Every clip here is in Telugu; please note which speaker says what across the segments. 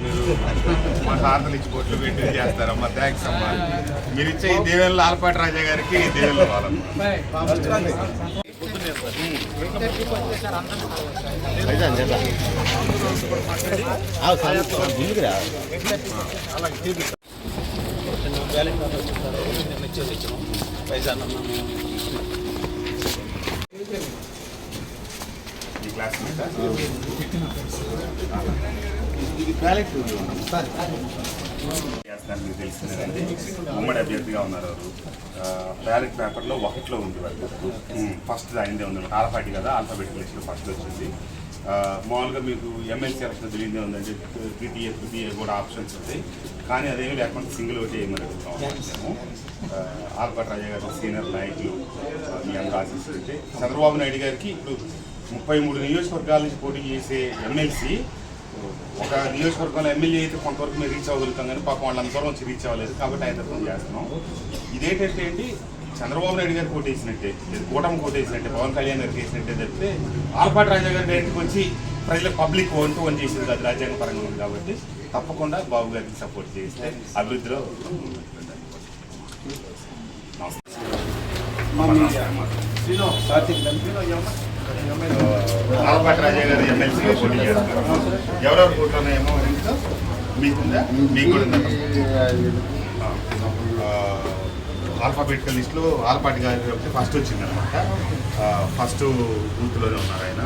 Speaker 1: మీరు మా తాతలు ఇచ్చి బొట్లు పెట్టి చేస్తారమ్మా. థ్యాంక్స్ అమ్మా. మీరు ఇచ్చే ఈ దేవేళ్ళ ఆలపాటి రాజా గారికి ఈ దేవేళ్ళ వాళ్ళమ్మ ఈ క్లాస్ చేస్తాను మీకు తెలిసిందేనండి ఉమ్మడి అభ్యర్థిగా ఉన్నారు వారు బ్యాలెట్ పేపర్లో ఒకటిలో ఉంది వాళ్ళు ఫస్ట్ అయిందే ఉంది ఆల్ఫాటి కదా ఆల్ఫాబెట్ లిస్ట్లో ఫస్ట్ వచ్చింది మామూలుగా మీకు ఎమ్మెల్సీ ఎలక్షన్ తెలియదే ఉందండి ద్వితీయ తృతీయ కూడా ఆప్షన్స్ ఉంటాయి కానీ అదేమీ లేకుండా సింగిల్ ఓటే ఏమని అడుగుతాం. మేము ఆల్పాటి రాజా గారు సీనియర్ నాయకులు మీ అందరూ ఆశిస్తుంటే చంద్రబాబు నాయుడు గారికి ఇప్పుడు ముప్పై మూడు నియోజకవర్గాల నుంచి పోటీ చేసే ఎమ్మెల్సీ ఒక నియోజకవర్గంలో ఎమ్మెల్యే అయితే కొంతవరకు మేము రీచ్ అవ్వగలుగుతాం కానీ పాపం వాళ్ళందరం వచ్చి రీచ్ అవ్వలేదు కాబట్టి ఆయన తరఫున చేస్తున్నాం. ఇదేంటంటే ఏంటి చంద్రబాబు నాయుడు గారు కోటేసినట్టే ఇది కూటమి కోటేసినట్టే పవన్ కళ్యాణ్ గారికి వేసినట్టే తప్పితే ఆల్పాటి రాజా గారి డైరెక్ట్కి వచ్చి ప్రజల పబ్లిక్ వన్ టు వన్ చేసేది కాదు రాజ్యాంగ పరంగా ఉంది కాబట్టి. తప్పకుండా బాబు గారికి సపోర్ట్ చేస్తే అభివృద్ధిలో ఆల్పాటి రాజా గారు ఎమ్మెల్సీగా పోటీ చేస్తారు ఎవరెవరు పోటీ ఏమో మీకుందా మీకు కూడా ఆల్ఫాబెటికల్ లిస్ట్లో ఆల్పాటి గారి ఫస్ట్ వచ్చిందనమాట ఫస్ట్ బూత్లోనే ఉన్నారు ఆయన.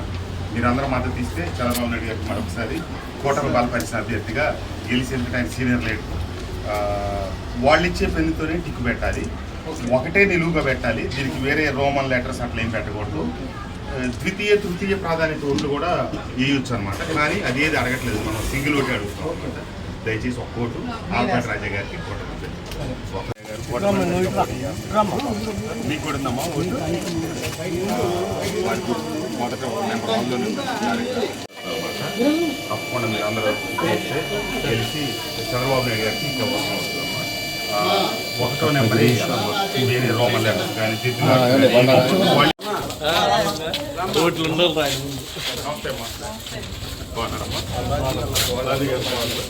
Speaker 1: మీరందరూ మద్దతు ఇస్తే చంద్రబాబు నాయుడు గారికి మరొకసారి కూటమి బలపరిచిన అభ్యర్థిగా గెలిచేందుకు ఆయన సీనియర్ లీడర్. ఆ, వాళ్ళు ఇచ్చే పెన్నుతోనే టిక్కు పెట్టాలి. ఒకటే నిలువుగా పెట్టాలి. దీనికి వేరే రోమన్ లెటర్స్ అట్లా ఏం పెట్టకూడదు. ద్వితీయ తృతీయ ప్రాధాన్యత ఓట్లు కూడా వేయొచ్చు అనమాట కానీ అది ఏది అడగట్లేదు. మనం సింగిల్ ఓటే అడుగుతాం. దయచేసి ఒక్క ఓటు ఆల్పాటి రాజా గారికి. మీకు కూడా ఉందమ్మా ఓటు? మొదట నెంబర్ వన్లోనే. తప్పకుండా మీరు అందరూ చేస్తే గెలిచి చంద్రబాబు నాయుడు గారికి ఇంకా అవసరం వస్తుందమ్మా ఒకటో నెంబర్ వేరే రోమన్ లెటర్స్ కానీ
Speaker 2: ఓట్లు ఉండాలి రాయి
Speaker 1: నమస్తే అమ్మా బాగున్నారమ్మా అది గారు బాగున్నారు.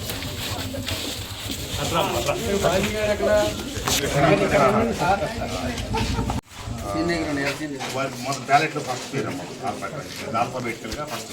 Speaker 1: వారి మొదటి బ్యాలెట్లో ఫస్ట్ పేరు అమ్మా. ఆల్ఫాబెటికల్గా ఫస్ట్